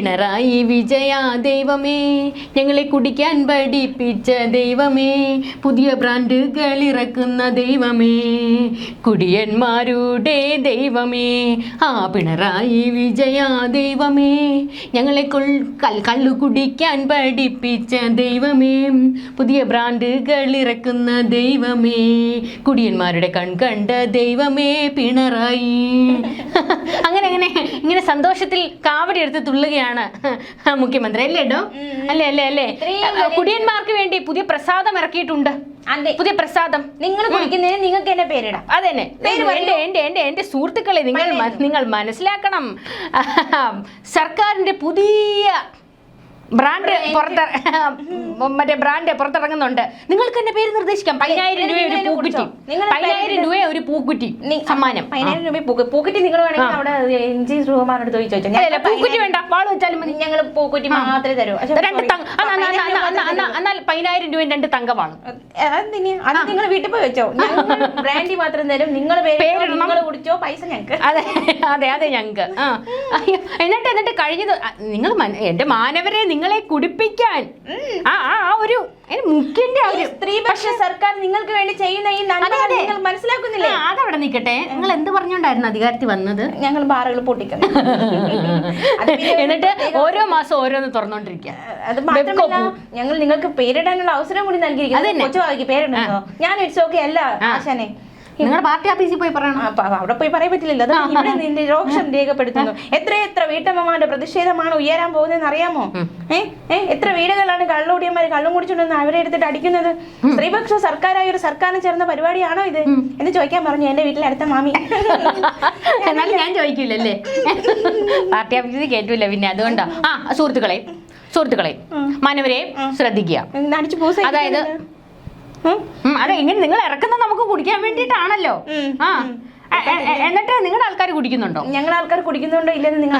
പിണറായി വിജയ ദൈവമേ. ഞങ്ങളെ കുടിക്കാൻ പഠിപ്പിച്ച ദൈവമേ. പുതിയ ബ്രാൻഡുകൾ ഇറക്കുന്ന ദൈവമേ. കുടിയന്മാരുടെ ദൈവമേ. ആ പിണറായി വിജയ ദൈവമേ. ഞങ്ങളെ കള്ളു കുടിക്കാൻ പഠിപ്പിച്ച ദൈവമേ. പുതിയ ബ്രാൻഡുകൾ ഇറക്കുന്ന ദൈവമേ. കുടിയന്മാരുടെ കൺകണ്ട ദൈവമേ പിണറായി. അങ്ങനെ അങ്ങനെ ഇങ്ങനെ സന്തോഷത്തിൽ കാവടി എടുത്ത് തുള്ളുകയാണ് മുഖ്യമന്ത്രി അല്ലേ ഡോ? അല്ലേ അല്ലേ അല്ലേ? കുടിയന്മാർക്ക് വേണ്ടി പുതിയ പ്രസാദം ഇറക്കിയിട്ടുണ്ട്. പുതിയ പ്രസാദം. നിങ്ങൾ കുടിക്കുന്നതിന് നിങ്ങൾക്ക് എന്നെ പേരിടാം. അതെന്നെ എന്റെ എന്റെ എന്റെ എന്റെ സുഹൃത്തുക്കളെ നിങ്ങൾ നിങ്ങൾ മനസ്സിലാക്കണം. സർക്കാരിന്റെ പുതിയ ബ്രാൻഡ് പുറത്ത് മറ്റേ ബ്രാൻഡ് പുറത്തിറങ്ങുന്നുണ്ട്. നിങ്ങൾക്ക് എന്റെ പേര് നിർദ്ദേശിക്കാം. പതിനായിരം രൂപ ഒരു പൂക്കുറ്റി. നിങ്ങൾ പതിനായിരം രൂപ ഒരു പൂക്കുറ്റി സമ്മാനം. പതിനായിരം രൂപ പൂക്ക് പൂക്കുറ്റി. നിങ്ങൾ വേണമെങ്കിൽ അവിടെ ചോദിച്ചു പൂക്കുറ്റി വേണ്ട. വാൾ വെച്ചാലും മതി. ഞങ്ങൾ പൂക്കുറ്റി മാത്രമേ തരൂ. രണ്ട് എന്നാൽ പതിനായിരം രൂപ രണ്ട് തങ്കമാണ്? അത് നിങ്ങൾ വീട്ടിൽ പോയി വെച്ചോ. ബ്രാൻഡി മാത്രം തരും. നിങ്ങൾ. നിങ്ങൾ കുടിച്ചോ. പൈസ ഞങ്ങൾക്ക്. അതെ അതെ അതെ ഞങ്ങൾക്ക്. എന്നിട്ട് എന്നിട്ട് കഴിഞ്ഞത് നിങ്ങൾ എന്റെ മാനവരെ നിങ്ങളെ കുടിപ്പിക്കാൻ. ആ ആ ആ ഒരു അതിന് മുഖ്യന്റെ ആ ഒരു സ്ത്രീപക്ഷ സർക്കാർ നിങ്ങൾക്ക് വേണ്ടി ചെയ്യുന്ന ഈ നന്മ അതെ, അതെ. നിങ്ങൾ മനസ്സിലാക്കുന്നില്ലേ? ആ, അതവിടെ നിൽക്കട്ടെ. നിങ്ങൾ എന്ത് പറഞ്ഞോണ്ടായിരുന്നു അധികാരത്തിൽ വന്നത്? ഞങ്ങൾ ബാറുകൾ പൊട്ടിക്കുന്നു അത് പിന്നെ ഒരു എന്നിട്ട് പ്രത്യേക- ഓരോ മാസം ഓരോന്ന് തുറന്നോണ്ടിരിക്കുക. അത് മാത്രമല്ല ഞങ്ങൾ നിങ്ങൾക്ക് പേരിടാനുള്ള അവസരം കൂടി നൽകിയിരിക്കുന്നു. അതന്നെ. കൊച്ചുവാക്ക് പേരിടുന്നോ ഞാൻ ഇറ്റ്സ് ഓക്കെ അല്ല ആശാനെ. നിങ്ങളുടെ പാർട്ടി ഓഫീസിൽ പോയി പറയണം? അവിടെ പോയി പറയാൻ പറ്റില്ലല്ലോ. അത് ഇവിടെ നിന്റെ രോഷം രേഖപ്പെടുത്തുന്നു. എത്ര എത്ര വീട്ടമ്മമാരുടെ പ്രതിഷേധമാണ് ഉയരാൻ പോകുന്നതെന്ന് അറിയാമോ? ഏ ഏ എത്ര വീടുകളാണ് കള്ളുടിയന്മാര് കള്ളും കുടിച്ചുകൊണ്ടെന്ന് അവരെ എടുത്തിട്ട് അടിക്കുന്നത്? സ്ത്രീപക്ഷ സർക്കാരായ ഒരു സർക്കാരിന് ചേർന്ന പരിപാടിയാണോ ഇത്? എന്ന് ചോദിക്കാൻ പറഞ്ഞു എന്റെ വീട്ടിലെ അടുത്ത മാമി. എന്നാലും ഞാൻ ചോദിക്കില്ലല്ലേ പാർട്ടി ഓഫീസിൽ കേട്ടില്ല പിന്നെ അതുകൊണ്ടാ. ആ സുഹൃത്തുക്കളെ സുഹൃത്തുക്കളെ മാനവരെ ശ്രദ്ധിക്കുക. അതായത് അതെ ഇങ്ങനെ നിങ്ങൾ ഇറക്കുന്നത് നമുക്ക് കുടിക്കാൻ വേണ്ടിട്ടാണല്ലോ ആ. എന്നിട്ട് നിങ്ങളുടെ ആൾക്കാർ കുടിക്കുന്നുണ്ടോ? ഞങ്ങൾ ആൾക്കാർ കുടിക്കുന്നുണ്ടോ ഇല്ലെന്ന് നിങ്ങൾ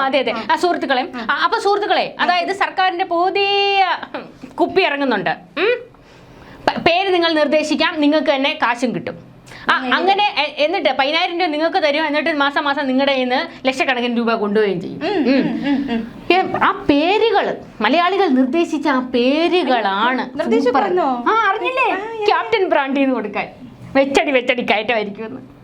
അതെ അതെ. ആ സുഹൃത്തുക്കളെ അപ്പൊ സുഹൃത്തുക്കളെ അതായത് സർക്കാരിന്റെ പുതിയ കുപ്പി ഇറങ്ങുന്നുണ്ട്. പേര് നിങ്ങൾ നിർദ്ദേശിക്കാം. നിങ്ങൾക്ക് തന്നെ കാശും കിട്ടും. അങ്ങനെ എന്നിട്ട് പതിനായിരം രൂപ നിങ്ങൾക്ക് തരും എന്നിട്ട് മാസം മാസം നിങ്ങളുടെ കയ്യിൽ നിന്ന് ലക്ഷക്കണക്കിന് രൂപ കൊണ്ടുപോവുകയും ചെയ്യും. ആ പേരുകൾ മലയാളികൾ നിർദ്ദേശിച്ച ആ പേരുകളാണ്? ആ അറിഞ്ഞില്ലേ? ക്യാപ്റ്റൻ ബ്രാൻഡിന്ന് കൊടുക്കാൻ. വെച്ചടി വെച്ചടി കയറ്റമായിരിക്കും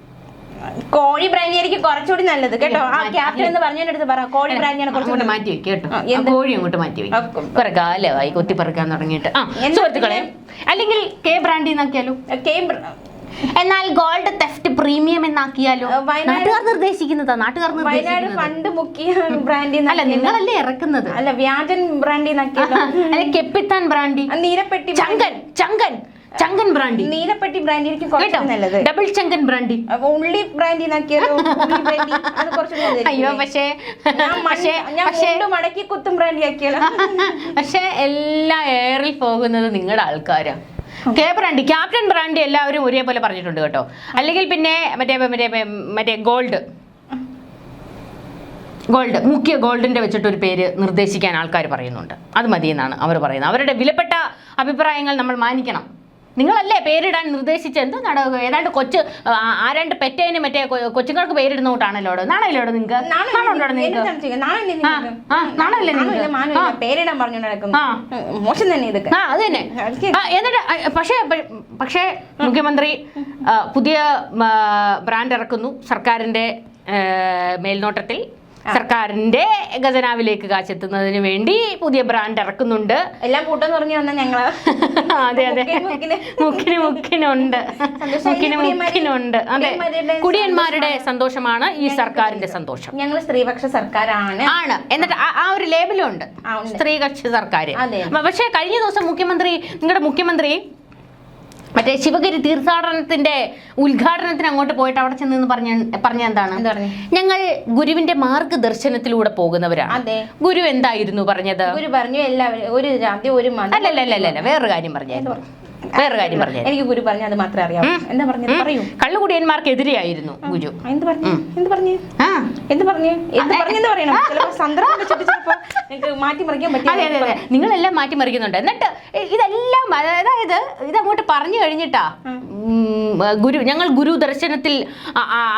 കോഴി ബ്രാൻഡി ആയിരിക്കും കുറച്ചുകൂടി നല്ലത് കേട്ടോ? ആ ക്യാപ്റ്റൻ എന്ന് പറഞ്ഞതിന്റെ അടുത്ത് പറ കോഴി ബ്രാൻഡിയാണ് കുറച്ചുകൂടി മാറ്റി വെക്കും കേട്ടോ. കോഴി അങ്ങോട്ട് മാറ്റി വെക്കും. കുറെ കാലമായി കൊത്തിപ്പറക്കാൻ തുടങ്ങിയിട്ട്. ആ എന്നാ സുഹൃത്തുക്കളെ അല്ലെങ്കിൽ കെ ബ്രാൻഡി എന്നാക്കിയാലോ? കെ- എന്നാൽ ഗോൾഡ് തെഫ്റ്റ് പ്രീമിയം എന്നാക്കിയാലോ? നാട്ടുകാർ നിർദ്ദേശിക്കുന്നത് നാട്ടുകാർ വയനാട് ഫണ്ട് മുക്കിയ ബ്രാൻഡി അല്ല നിങ്ങളല്ലേ ഇറക്കുന്നത്? അല്ല വ്യാജൻ ബ്രാൻഡി അല്ലെ കെപ്പിത്താൻ ബ്രാൻഡി നീരപ്പെട്ടി ചങ്കൻ ചങ്കൻ ചങ്കൻ ബ്രാൻഡി നീലപ്പെട്ടി ബ്രാൻഡി എനിക്ക് നല്ലത്. ഡബിൾ ചങ്കൻ ബ്രാൻഡി ഉള്ളി ബ്രാൻഡി. അയ്യോ പക്ഷേ പക്ഷേ പക്ഷേ മടക്കി കുത്തും ബ്രാൻഡി ആക്കിയല്ലോ. പക്ഷെ എല്ലാ എയറിൽ പോകുന്നത് നിങ്ങളുടെ ആൾക്കാരാ. കെ ബ്രാൻഡി ക്യാപ്റ്റൻ ബ്രാൻഡി എല്ലാവരും ഒരേപോലെ പറഞ്ഞിട്ടുണ്ട് കേട്ടോ. അല്ലെങ്കിൽ പിന്നെ മറ്റേ മറ്റേ മറ്റേ ഗോൾഡ്. ഗോൾഡ് മുഖ്യ ഗോൾഡിന്റെ വെച്ചിട്ട് ഒരു പേര് നിർദ്ദേശിക്കാൻ ആൾക്കാർ പറയുന്നുണ്ട്. അത് മതി എന്നാണ് അവർ പറയുന്നത്. അവരുടെ വിലപ്പെട്ട അഭിപ്രായങ്ങൾ നമ്മൾ മാനിക്കണം. നിങ്ങളല്ലേ പേരിടാൻ നിർദ്ദേശിച്ച എന്തോ നടക്കുക ഏതാണ്ട് കൊച്ച് ആരാണ്ട് പെറ്റേനും മറ്റേ കൊച്ചുങ്ങൾക്ക് പേരിടുന്ന കൂട്ടാണല്ലോ നാണല്ലോ നിങ്ങൾക്ക്. പേരിടാൻ പറഞ്ഞു നടക്കും. മോശം തന്നെ ഇതൊക്കെ. ആ അത് തന്നെ. എന്നിട്ട് പക്ഷേ പക്ഷേ മുഖ്യമന്ത്രി പുതിയ ബ്രാൻഡ് ഇറക്കുന്നു സർക്കാരിന്റെ മേൽനോട്ടത്തിൽ. സർക്കാരിന്റെ ഖജനാവിലേക്ക് കാശെത്തുന്നതിന് വേണ്ടി പുതിയ ബ്രാൻഡ് ഇറക്കുന്നുണ്ട്. എല്ലാം കൂട്ടം പറഞ്ഞു വന്ന ഞങ്ങൾ അതെ അതെ. മുക്കിന് മുക്കിന്. മുക്കിനുണ്ട്. മുക്കിന് മുക്കിനുണ്ട്. അതെ. കുടിയന്മാരുടെ സന്തോഷമാണ്. ഈ സർക്കാരിന്റെ സന്തോഷം. ഞങ്ങൾ സ്ത്രീപക്ഷ സർക്കാരാണ്. ആണ്. എന്നിട്ട് ആ- ഒരു ലേബലും ഉണ്ട്. സ്ത്രീകക്ഷി സർക്കാർ പക്ഷേ കഴിഞ്ഞ ദിവസം മുഖ്യമന്ത്രി നിങ്ങളുടെ മുഖ്യമന്ത്രി മറ്റേ ശിവഗിരി തീർത്ഥാടനത്തിന്റെ ഉദ്ഘാടനത്തിന് അങ്ങോട്ട് പോയിട്ട് അവിടെ ചെന്ന് പറഞ്ഞ പറഞ്ഞ എന്താണ്? ഞങ്ങൾ ഗുരുവിന്റെ മാർഗദർശനത്തിലൂടെ പോകുന്നവരാണ്. അതെ. ഗുരു എന്തായിരുന്നു പറഞ്ഞത്? ഗുരു പറഞ്ഞു എല്ലാവരും ഒരു അല്ല അല്ല വേറൊരു കാര്യം പറഞ്ഞായിരുന്നു. വേറെ കാര്യം പറഞ്ഞു എനിക്ക് ഗുരു പറഞ്ഞു അത് മാത്രമേ അറിയാവൂ. എന്താ പറഞ്ഞത്? പറയൂ. കള്ളുകുടിയന്മാർക്കെതിരെയായിരുന്നു ഗുരു. എന്ത് പറഞ്ഞു? എന്ത് പറഞ്ഞു? എന്ത് പറഞ്ഞു? എന്ത് പറഞ്ഞെന്ന് പറയണം. ചിലപ്പോ സന്ദർഭം വെച്ചിട്ട് ചിലപ്പോ നിങ്ങൾക്ക് മാറ്റി മറിക്കാൻ അതെ അതെ പറ്റില്ല നിങ്ങളെല്ലാം മാറ്റിമറിക്കുന്നുണ്ട്. എന്നിട്ട് ഇതെല്ലാം അതായത് ഇതങ്ങോട്ട് പറഞ്ഞു കഴിഞ്ഞിട്ടാ ഗുരു ഞങ്ങൾ ഗുരു ദർശനത്തിൽ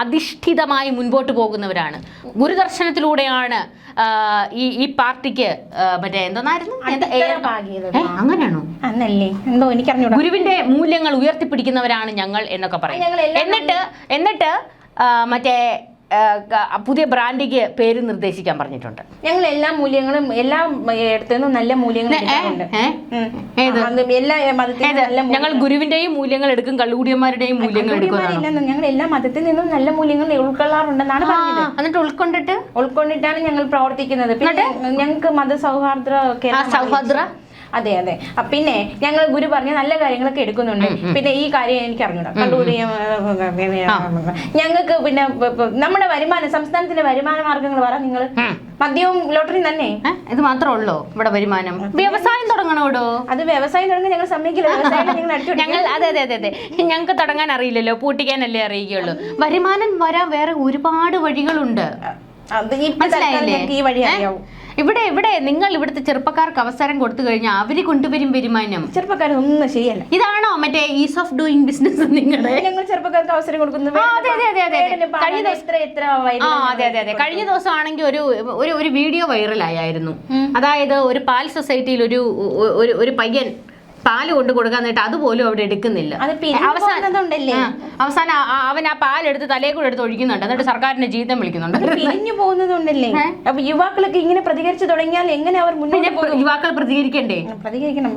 അധിഷ്ഠിതമായി മുൻപോട്ട് പോകുന്നവരാണ്. ഗുരു ദർശനത്തിലൂടെയാണ് ഈ ഈ പാർട്ടിക്ക് മറ്റേ എന്തോന്നായിരുന്നു? അങ്ങനെയാണോ? അന്നല്ലേ? എന്തോ എനിക്ക് ഗുരുവിന്റെ മൂല്യങ്ങൾ ഉയർത്തിപ്പിടിക്കുന്നവരാണ് ഞങ്ങൾ എന്നൊക്കെ പറയും. എന്നിട്ട് എന്നിട്ട് മറ്റേ പുതിയ ബ്രാൻഡിക്ക് പേര് നിർദ്ദേശിക്കാൻ പറഞ്ഞിട്ടുണ്ട്. ഞങ്ങൾ എല്ലാ മൂല്യങ്ങളും എല്ലാ ഇടത്തുനിന്നും നല്ല മൂല്യങ്ങൾ ഞങ്ങൾ ഗുരുവിന്റെയും മൂല്യങ്ങൾ എടുക്കും കള്ളുകൂടിയന്മാരുടെയും മൂല്യങ്ങൾ ഞങ്ങൾ എല്ലാ മതത്തിൽ നിന്നും നല്ല മൂല്യങ്ങൾ ഉൾക്കൊള്ളാറുണ്ടെന്നാണ് പറഞ്ഞത്. എന്നിട്ട് ഉൾക്കൊണ്ടിട്ട്? ഉൾക്കൊണ്ടിട്ടാണ് ഞങ്ങൾ പ്രവർത്തിക്കുന്നത്. പിന്നെ ഞങ്ങൾക്ക് മത സൗഹാർദ്ദ? സൗഹാർദ്ദ? അതെ അതെ. പിന്നെ ഞങ്ങൾ ഗുരു പറഞ്ഞ നല്ല കാര്യങ്ങളൊക്കെ എടുക്കുന്നുണ്ട്. പിന്നെ ഈ കാര്യം എനിക്ക് അറിഞ്ഞൂടാ ഞങ്ങൾക്ക് പിന്നെ നമ്മുടെ വരുമാനം സംസ്ഥാനത്തിന്റെ വരുമാന മാർഗങ്ങൾ പറ നിങ്ങൾ. മദ്യവും ലോട്ടറിയും തന്നെ. ഇത് മാത്രമേ ഉള്ളൂ ഇവിടെ വരുമാനം? വ്യവസായം തുടങ്ങണോടോ അത് വ്യവസായം തുടങ്ങി ഞങ്ങൾ സമ്മതിക്കില്ല. ഞങ്ങൾ അതെ അതെ അതെ അതെ. ഞങ്ങൾക്ക് തുടങ്ങാൻ അറിയില്ലല്ലോ. പൂട്ടിക്കാനല്ലേ അറിയിക്കുള്ളൂ വരുമാനം വരാൻ വേറെ ഒരുപാട് വഴികളുണ്ട്. മനസ്സിലായില്ലേ? ഈ വഴി? അറിയാവൂ. ഇവിടെ ഇവിടെ നിങ്ങൾ ഇവിടുത്തെ ചെറുപ്പക്കാർക്ക് അവസരം കൊടുത്തു കഴിഞ്ഞാൽ അവർ കൊണ്ടുവരും വരുമാനം. ചെറുപ്പക്കാർ ഒന്നും ചെയ്യല്ല. ഇതാണോ മറ്റേ ഈസ് ഓഫ് ഡൂയിങ് ബിസിനസ് നിങ്ങളുടെ ഞങ്ങൾ ചെറുപ്പക്കാർക്ക് അവസരം കൊടുക്കുന്നത് അതെ, അതെ, അതെ. കഴിഞ്ഞ ദിവസം- ആ അതെ അതെ അതെ. കഴിഞ്ഞ ദിവസം ആണെങ്കിൽ ഒരു ഒരു ഒരു വീഡിയോ വൈറലായിരുന്നു അതായത് ഒരു പാൽ സൊസൈറ്റിയിൽ ഒരു ഒരു പയ്യൻ പാൽ കൊണ്ട് കൊടുക്കാൻ നേട്ട് അതുപോലും അവിടെ എടുക്കുന്നില്ല. അവസാനം? അവസാനം അവൻ ആ പാലെടുത്ത് തലയെ കൂടെ എടുത്ത് ഒഴിക്കുന്നുണ്ട്. എന്നിട്ട് സർക്കാരിന്റെ ജീവിതം വിളിക്കുന്നുണ്ട്. പിരിഞ്ഞു പോകുന്നതുകൊണ്ടല്ലേ അപ്പൊ യുവാക്കളൊക്കെ ഇങ്ങനെ പ്രതികരിച്ചു തുടങ്ങിയാൽ എങ്ങനെ അവർ പോകും യുവാക്കൾ പ്രതികരിക്കണ്ടേ? പ്രതികരിക്കണം.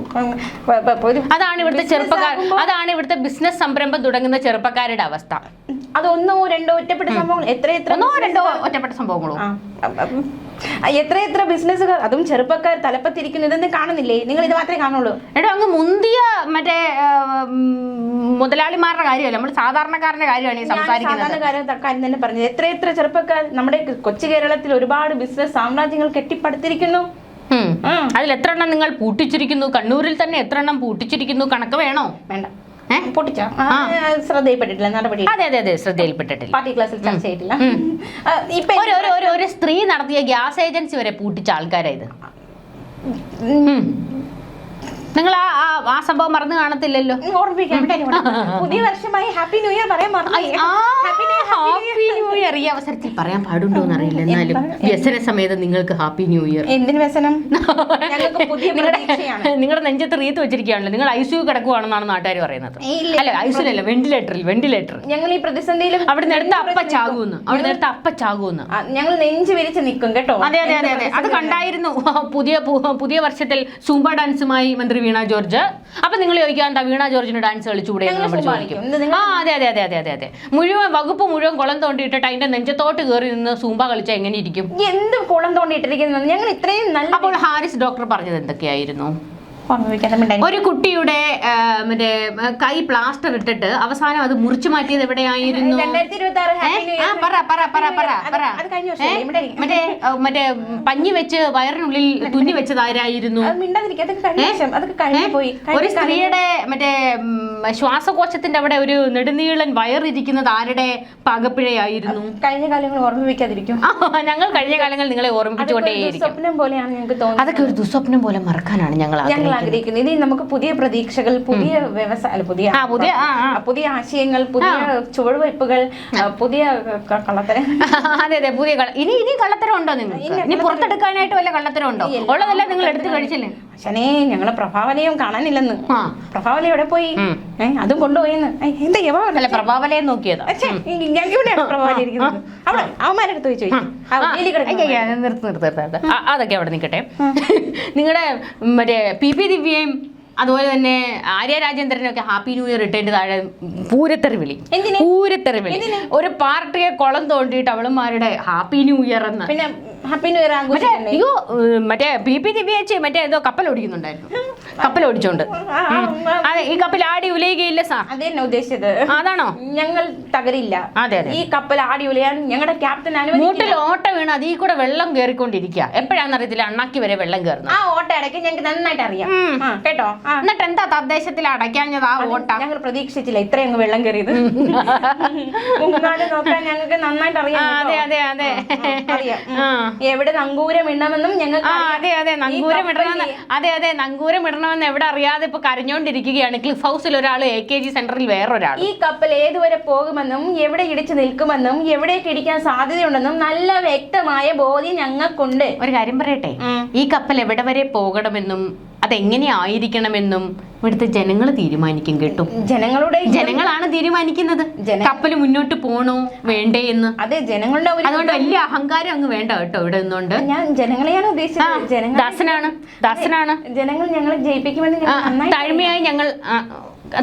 അതാണ് ഇവിടുത്തെ ചെറുപ്പക്കാർ അതാണ് ഇവിടുത്തെ ബിസിനസ് സംരംഭം തുടങ്ങുന്ന ചെറുപ്പക്കാരുടെ അവസ്ഥ. അതൊന്നോ രണ്ടോ ഒറ്റപ്പെട്ട സംഭവങ്ങൾ? എത്ര എത്ര ഒന്നോ രണ്ടോ ഒറ്റപ്പെട്ട സംഭവങ്ങളോ? എത്ര എത്ര ബിസിനസ്സുകാർ അതും ചെറുപ്പക്കാർ തലപ്പത്തിരിക്കുന്നു ഇതൊന്നും കാണുന്നില്ലേ? നിങ്ങൾ ഇത് മാത്രമേ കാണുള്ളൂ. എടോ അങ്ങ് മുന്തിയ മറ്റേ മുതലാളിമാരുടെ കാര്യമല്ല? നമ്മൾ സാധാരണക്കാരന്റെ കാര്യമാണ് ഈ സംസാരിക്കുന്നത്. സാധാരണ കാര്യം തന്നെ പറഞ്ഞത്. എത്ര എത്ര ചെറുപ്പക്കാർ നമ്മുടെ കൊച്ചു കേരളത്തിൽ ഒരുപാട് ബിസിനസ് സാമ്രാജ്യങ്ങൾ കെട്ടിപ്പടുത്തിരിക്കുന്നു. അതിൽ എത്ര എണ്ണം നിങ്ങൾ പൂട്ടിച്ചിരിക്കുന്നു? കണ്ണൂരിൽ തന്നെ എത്ര എണ്ണം പൂട്ടിച്ചിരിക്കുന്നു? കണക്ക് വേണോ? വേണ്ട? പൊട്ടിച്ച? ശ്രദ്ധയിൽപ്പെട്ടിട്ടില്ല നടപടി അതെ അതെ അതെ ശ്രദ്ധയിൽപ്പെട്ടിട്ടില്ല. പാർട്ടി ക്ലാസ്സിൽ ചർച്ച ചെയ്തിട്ടില്ല. ഇപ്പൊ ഒരു സ്ത്രീ നടത്തിയ ഗ്യാസ് ഏജൻസി വരെ പൂട്ടിച്ച ആൾക്കാരാ ഇത്. ഉം. നിങ്ങൾ ആ ആ- സംഭവം മറന്നു കാണത്തില്ലല്ലോ. പുതിയ വർഷമായി ഹാപ്പി ന്യൂ ഇയർ പറയാൻ മറന്നു happy new year happy new year. ഈ അവസരത്തിൽ പറയാൻ പാടുണ്ടോ എന്നറിയില്ല. എന്നാലും വ്യസന സമയത്ത് നിങ്ങൾക്ക് ഹാപ്പി ന്യൂ ഇയർ. എന്തിന് വ്യസനം? നിങ്ങളുടെ നെഞ്ചത്ത് റീത്ത് വെച്ചിരിക്കുകയാണല്ലോ. നിങ്ങൾ ഐ സി യു കിടക്കുവാണെന്നാണ് നാട്ടുകാർ പറയുന്നത്. അല്ല ഐ സി അല്ല വെന്റിലേറ്ററിൽ വെന്റിലേറ്റർ. ഞങ്ങൾ ഈ പ്രതിസന്ധിയിൽ അവിടെ നേരത്തെ അപ്പ ചാകുമെന്ന് അവിടെ നേരത്തെ അപ്പ ചാകുമെന്ന് ഞങ്ങൾ നെഞ്ച് വിരിച്ച് നിൽക്കും കേട്ടോ. അതെ അതെ അതെ അതെ. കണ്ടായിരുന്നു. പുതിയ പുതിയ വർഷത്തിൽ സൂംബ ഡാൻസുമായി മന്ത്രി വീണ ജോർജ്. അപ്പൊ നിങ്ങൾ ചോദിക്കാൻ എന്താ വീണ ജോർജിന് ഡാൻസ് കളിച്ചുകൂടെ ആ അതെ അതെ അതെ അതെ അതെ അതെ. മുഴുവൻ വകുപ്പ് മുഴുവൻ കുളം തോണ്ടിയിട്ടിട്ട് അതിന്റെ നെഞ്ചത്തോട്ട് കയറി നിന്ന് സൂമ്പ കളിച്ചാൽ എങ്ങനെ ഇരിക്കും? എന്ത് കുളം തോണ്ടിയിട്ടിരിക്കുന്നത് ഞങ്ങൾ ഇത്രയും നല്ല അപ്പോൾ ഹാരിസ് ഡോക്ടർ പറഞ്ഞത് എന്തൊക്കെയായിരുന്നു. ഒരു കുട്ടിയുടെ മറ്റേ കൈ പ്ലാസ്റ്റർ ഇട്ടിട്ട് അവസാനം അത് മുറിച്ചു മാറ്റിയത് എവിടെയായിരുന്നു? പറ പറ പറ പറ പറ. മറ്റേ മറ്റേ പഞ്ഞി വെച്ച് വയറിനുള്ളിൽ തുന്നി വെച്ചതാരായിരുന്നു? ഒരു സ്ത്രീയുടെ മറ്റേ ശ്വാസകോശത്തിന്റെ അവിടെ ഒരു നെടുനീളൻ വയറിരിക്കുന്നത് ആരുടെ പാകപ്പിഴയായിരുന്നു? കഴിഞ്ഞ കാലങ്ങൾ ഓർമ്മിപ്പിക്കാതിരിക്കും. ഞങ്ങൾ കഴിഞ്ഞ കാലങ്ങൾ നിങ്ങളെ ഓർമ്മിപ്പിച്ചുകൊണ്ടേയിരിക്കും. സ്വപ്നം പോലെയാണ് ഞങ്ങൾക്ക് തോന്നുന്നത്. അതൊക്കെ ഒരു ദുസ്വപ്നം പോലെ മറക്കാനാണ് ഞങ്ങൾ ഞങ്ങൾ ആഗ്രഹിക്കുന്നത് ആഗ്രഹിക്കുന്നത് ഇനി നമുക്ക് പുതിയ പ്രതീക്ഷകൾ പുതിയ വ്യവസായ പുതിയ പുതിയ-. പുതിയ ആശയങ്ങൾ പുതിയ ചുവടുവയ്പ്പുകൾ പുതിയ കള്ളത്തരം. അതെ അതെ പുതിയ ഇനി ഇനി കള്ളത്തരം ഉണ്ടോ നിങ്ങൾ ഇനി പുറത്തെടുക്കാനായിട്ട് വല്ല കള്ളത്തരം ഉണ്ടോ ഉള്ളതെല്ലാം നിങ്ങൾ എടുത്തു കഴിച്ചില്ലേ? അച്ഛനെ ഞങ്ങളെ പ്രഭാവലയം കാണാനില്ലെന്ന്. പ്രഭാവല പ്രഭാവലയം എവിടെ പോയി. അതും കൊണ്ടുപോയിന്ന്. എന്താ യവാ അല്ല പ്രഭാവലയെ നോക്കിയതാ. ഇവിടെയാണ് പ്രഭാവലി ഇരിക്കുന്നത് അവിടെ പോയി നിർത്ത് നിർത്ത്. ആ, അതൊക്കെ അവിടെ നിൽക്കട്ടെ നിങ്ങളുടെ മറ്റേ പി പി ദിവ്യയും അതുപോലെ തന്നെ ആര്യ രാജേന്ദ്രനൊക്കെ ഹാപ്പി ന്യൂ ഇയർ ഇട്ടേണ്ട താഴെ പൂരത്തെറി വിളി? പൂരത്തെറി വിളി. ഒരു പാർട്ടിയെ കുളം തോണ്ടിയിട്ട് അവളുമാരുടെ ഹാപ്പി ന്യൂ ഇയർ എന്ന്. പിന്നെ ഹാപ്പി ന്യൂ ഇയർ അയ്യോ മറ്റേ പി പി ദിവ്യേച്ചി മറ്റേ ഏതോ കപ്പൽ ഓടിക്കുന്നുണ്ടായിരുന്നു. കപ്പൽ ഓടിച്ചോണ്ട്. അതെ ഈ കപ്പൽ ആടി ഉലയുകയില്ല സാർ അത് തന്നെ ഉദ്ദേശിച്ചത്? അതാണോ? ഞങ്ങൾ തകരില്ല. അതെ, അതെ. ഈ കപ്പൽ ആടി ഉലയാൻ ഞങ്ങളുടെ ക്യാപ്റ്റൻ മൂട്ടിൽ ഓട്ട വീണ് അതിൽ കൂടെ വെള്ളം കയറിക്കൊണ്ടിരിക്കുക എപ്പോഴാണെന്നറിയത്തില്ല അണ്ണാക്കി വരെ വെള്ളം കയറുന്നു ആ ഓട്ട ഇടയ്ക്ക് ഞങ്ങൾക്ക് നന്നായിട്ട് അറിയാം കേട്ടോ? എന്നിട്ട് എന്താ തദ്ദേശത്തിൽ അടയ്ക്കാഞ്ഞത് ആ ഓട്ട ഞങ്ങൾ പ്രതീക്ഷിച്ചില്ല. ഇത്രയും വെള്ളം കയറിയത്. നോക്കാൻ ഞങ്ങൾക്ക് നന്നായിട്ട് അറിയാം അതെ അതെ അതെ. എവിടെ നങ്കൂരം ഇടണമെന്നും ഞങ്ങൾക്ക് അതെ അതെ നങ്കൂരം ഇടണമെന്ന് അതെ അതെ നങ്കൂരം ഇടണമെന്ന് എവിടെ അറിയാതെ ഇപ്പൊ കരഞ്ഞോണ്ടിരിക്കുകയാണ്. ക്ലിഫ് ഹൗസിൽ ഒരാൾ എ കെ ജി സെന്ററിൽ വേറൊരാൾ ഈ കപ്പൽ ഏതുവരെ പോകുമെന്നും എവിടെ ഇടിച്ചു നിൽക്കുമെന്നും എവിടേക്ക് ഇടിക്കാൻ സാധ്യതയുണ്ടെന്നും നല്ല വ്യക്തമായ ബോധ്യം ഞങ്ങൾക്കുണ്ട്. ഒരു കാര്യം പറയട്ടെ? ഈ കപ്പൽ എവിടെ വരെ പോകണമെന്നും അതെങ്ങനെ ആയിരിക്കണമെന്നും ഇവിടുത്തെ ജനങ്ങൾ തീരുമാനിക്കും കേട്ടോ. ജനങ്ങളുടെ ജനങ്ങളാണ് തീരുമാനിക്കുന്നത്. കപ്പൽ മുന്നോട്ട് പോണോ? വേണ്ടേ എന്ന്. അതെ ജനങ്ങളുടെ അതുകൊണ്ട് വലിയ അഹങ്കാരം അങ്ങ് വേണ്ട കേട്ടോ ഇവിടെ നിന്നുകൊണ്ട്. ഞാൻ ജനങ്ങളെയാണ് ഉദ്ദേശിച്ചത്. ദാസനാണ് ദാസനാണ്. ജനങ്ങൾ ഞങ്ങളെ ജയിപ്പിക്കുമെന്ന് താഴ്മയായി ഞങ്ങൾ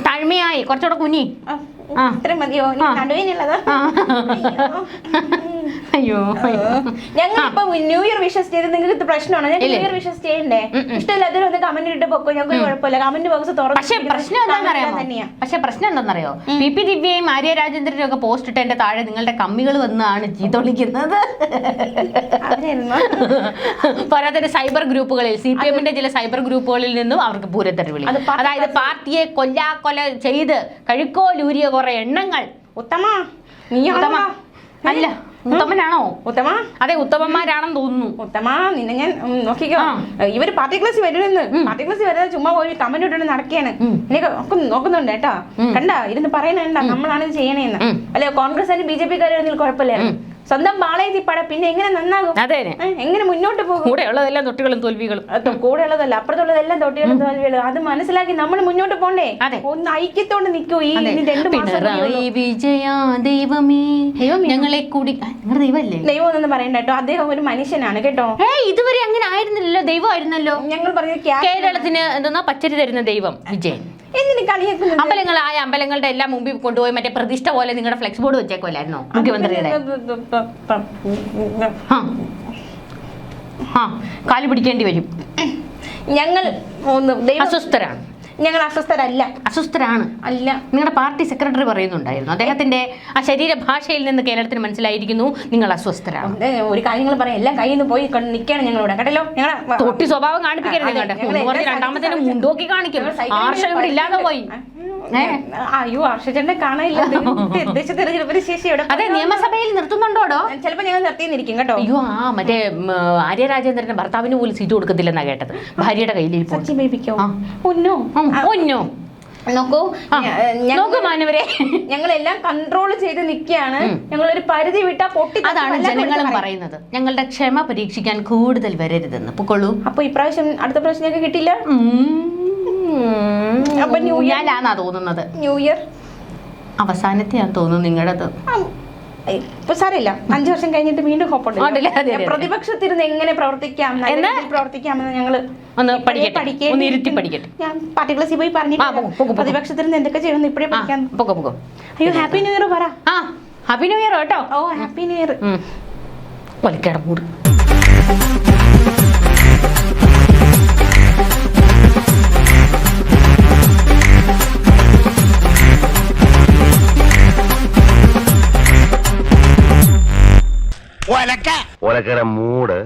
താഴ്മയായി. കുറച്ചുകൂടെ കുഞ്ഞി. ആ, ഇത്രയും ഇത്ര മതിയോ? നടുവിനുള്ളതാ ആ. അയ്യോ ഞങ്ങൾ ഇപ്പൊ ന്യൂ ഇയർ വിഷസ് ചെയ്ത് നിങ്ങൾക്ക് പ്രശ്നമാണോ? ഞാൻ ന്യൂ ഇയർ വിഷസ് ചെയ്യണ്ടേ? ഇഷ്ടമില്ലാത്തവർ ഒന്ന് കമന്റ് ഇട്ട് പൊക്കോ? ഞങ്ങൾക്ക് കുഴപ്പമില്ല. കമന്റ് ബോക്സ് പക്ഷെ പ്രശ്നം എന്താണെന്നറിയാമോ? പക്ഷെ പ്രശ്നം എന്താണെന്നറിയോ? പി പി ദിവ്യയും ആര്യ രാജേന്ദ്രനും ഒക്കെ പോസ്റ്റ് ഇട്ടതിന്റെ താഴെ നിങ്ങളുടെ കമ്മികൾ വന്നാണ് ചീത്തൊളിക്കുന്നത് പോരാത്തൊരു സൈബർ ഗ്രൂപ്പുകളിൽ സി പി എമ്മിന്റെ ചില സൈബർ ഗ്രൂപ്പുകളിൽ നിന്നും അവർക്ക് പൂരത്തെറി അതായത് പാർട്ടിയെ കൊല്ലാ കൊല ചെയ്ത് കഴിക്കോലൂരിയ കുറെ എണ്ണങ്ങൾ. ഉത്തമ നീ ഉത്തമ. അല്ല. ഉത്തമനാണോ? ഉത്തമ. അതെ ഉത്തമന്മാരാണെന്ന് തോന്നുന്നു. ഉത്തമ നിന്നെ ഞാൻ നോക്കിക്കോ. ഇവർ പാർട്ടി ക്ലാസ് വരുമെന്ന്. പാർട്ടി ക്ലാസ് വരുന്നത് ചുമ്മാ പോയി ഇട്ടിട്ട് നടക്കുകയാണ്. എനിക്ക് ഒക്കെ നോക്കുന്നുണ്ട് കേട്ടോ. കണ്ട ഇരുന്ന് പറയുന്നുണ്ട നമ്മളാണ് ഇത് ചെയ്യണേന്ന്. അല്ലെ കോൺഗ്രസ് ആയാലും ബി ജെ പി കാര്യം കുഴപ്പമില്ലായിരുന്നു സ്വന്തം പാളയത്തിൽ പട പിന്നെ എങ്ങനെ നന്നാകും? അതെ എങ്ങനെ മുന്നോട്ട് പോകും? കൂടെ ഉള്ളതെല്ലാം തൊട്ടികളും തോൽവികളും. കൂടെ ഉള്ളതല്ല അപ്പുറത്തുള്ളതെല്ലാം തൊട്ടികളും തോൽവികളും. അത് മനസ്സിലാക്കി നമ്മൾ മുന്നോട്ട് പോണ്ടേ. ഒന്ന് ഐക്യത്തോണ്ട് നിൽക്കൂ. ഈ രണ്ട്. വിജയ ദൈവമേ. ഞങ്ങളെ കൂടി. ദൈവമല്ലേ? ദൈവം ഒന്നും പറയണ്ട കേട്ടോ. അദ്ദേഹം ഒരു മനുഷ്യനാണ് കേട്ടോ. ഇതുവരെ അങ്ങനെ ആയിരുന്നില്ലല്ലോ. ദൈവമായിരുന്നല്ലോ. ഞങ്ങൾ പറഞ്ഞു കേരളത്തിന് എന്തെന്നാ പച്ചരി തരുന്ന ദൈവം വിജയൻ. അമ്പലങ്ങളായ അമ്പലങ്ങളുടെ എല്ലാം മുമ്പിൽ കൊണ്ടുപോയി മറ്റേ പ്രതിഷ്ഠ പോലെ നിങ്ങളുടെ ഫ്ലെക്സ് ബോർഡ് വെച്ചേക്കുമല്ലായിരുന്നോ മുഖ്യമന്ത്രിയുടെ? ആ കാൽ പിടിക്കേണ്ടി വരും. ഞങ്ങൾ അസ്വസ്ഥരാണ്. ഞങ്ങൾ അസ്വസ്ഥരല്ല. അസ്വസ്ഥരാണ്. അല്ല. നിങ്ങളുടെ പാർട്ടി സെക്രട്ടറി പറയുന്നുണ്ടായിരുന്നു. അദ്ദേഹത്തിന്റെ ആ ശരീരഭാഷയിൽ നിന്ന് കേരളത്തിന് മനസ്സിലായിരിക്കുന്നു. നിങ്ങൾ അസ്വസ്ഥരാണ്. ഒരു കാര്യങ്ങൾ പറയാം. എല്ലാം കയ്യിൽ നിന്ന് പോയി നിൽക്കുകയാണ് ഞങ്ങളിവിടെ കേട്ടല്ലോ? ഞങ്ങൾ തൊട്ടി സ്വഭാവം കാണിപ്പിക്കരുത് രണ്ടാമത്തേനും മുണ്ടോക്കി കാണിക്കും. ആർഷം ഇവിടെ ഇല്ലാതെ പോയി? അയ്യോ ഹർഷചേട്ടനെ കാണാനില്ല. തദ്ദേശ തെരഞ്ഞെടുപ്പിന് ശേഷം ഇവിടെ അതെ നിയമസഭയിൽ നിർത്തുന്നുണ്ടോടോ? ചിലപ്പോ ഞങ്ങൾ നിർത്തിയിരിക്കും കേട്ടോ. അയ്യോ ആ മറ്റേ ആര്യ രാജേന്ദ്രന്റെ ഭർത്താവിന് പോലും സീറ്റ് കൊടുക്കത്തില്ലെന്നാ കേട്ടത്. ഭാര്യയുടെ കയ്യിൽ സച്ചി ബേബിക്കോ. ഒന്നോ ഒന്നോ നോക്കൂ ഞങ്ങൾ- നോക്കൂ കൺട്രോൾ ചെയ്ത് നിൽക്കുകയാണ്. ഞങ്ങൾ ഒരു പരിധി വിട്ടാ പൊട്ടി അതാണ് ജനങ്ങളും പറയുന്നത്. ഞങ്ങളുടെ ക്ഷമ പരീക്ഷിക്കാൻ കൂടുതൽ വരരുതെന്ന്. പൊക്കോളൂ. അപ്പൊ ഇപ്രാവശ്യം അടുത്ത പ്രാവശ്യം ഞങ്ങൾക്ക് കിട്ടില്ല അപ്പൊ ന്യൂ ഞാനാന്നാ തോന്നുന്നത്. New year. അവസാനത്തെയാന്ന് തോന്നുന്നു നിങ്ങളുടേത് ആ, ഇപ്പൊ സാരമില്ല. അഞ്ചു വർഷം കഴിഞ്ഞിട്ട് വീണ്ടും ഹോപ്പുണ്ട്. പ്രതിപക്ഷത്തിരുന്ന് എങ്ങനെ പ്രവർത്തിക്കാം? പ്രവർത്തിക്കാമെന്ന് ഞങ്ങൾ ഒന്ന് പഠിക്കട്ടെ. ഞാൻ പാർട്ടി ക്ലാസ്സിൽ പോയി. പ്രതിപക്ഷത്തിരുന്ന് എന്തൊക്കെ ചെയ്യുന്നു ഇപ്പോഴേ പഠിക്കാം. അയ്യോ ഹാപ്പി ന്യൂ ഇയർ പറ. ഹാപ്പി ന്യൂ ഇയർ കേട്ടോ. ഓ ഹാപ്പി ന്യൂ ഇയർ കൊലക്കട മൂട് ഒലക്കര മൂട്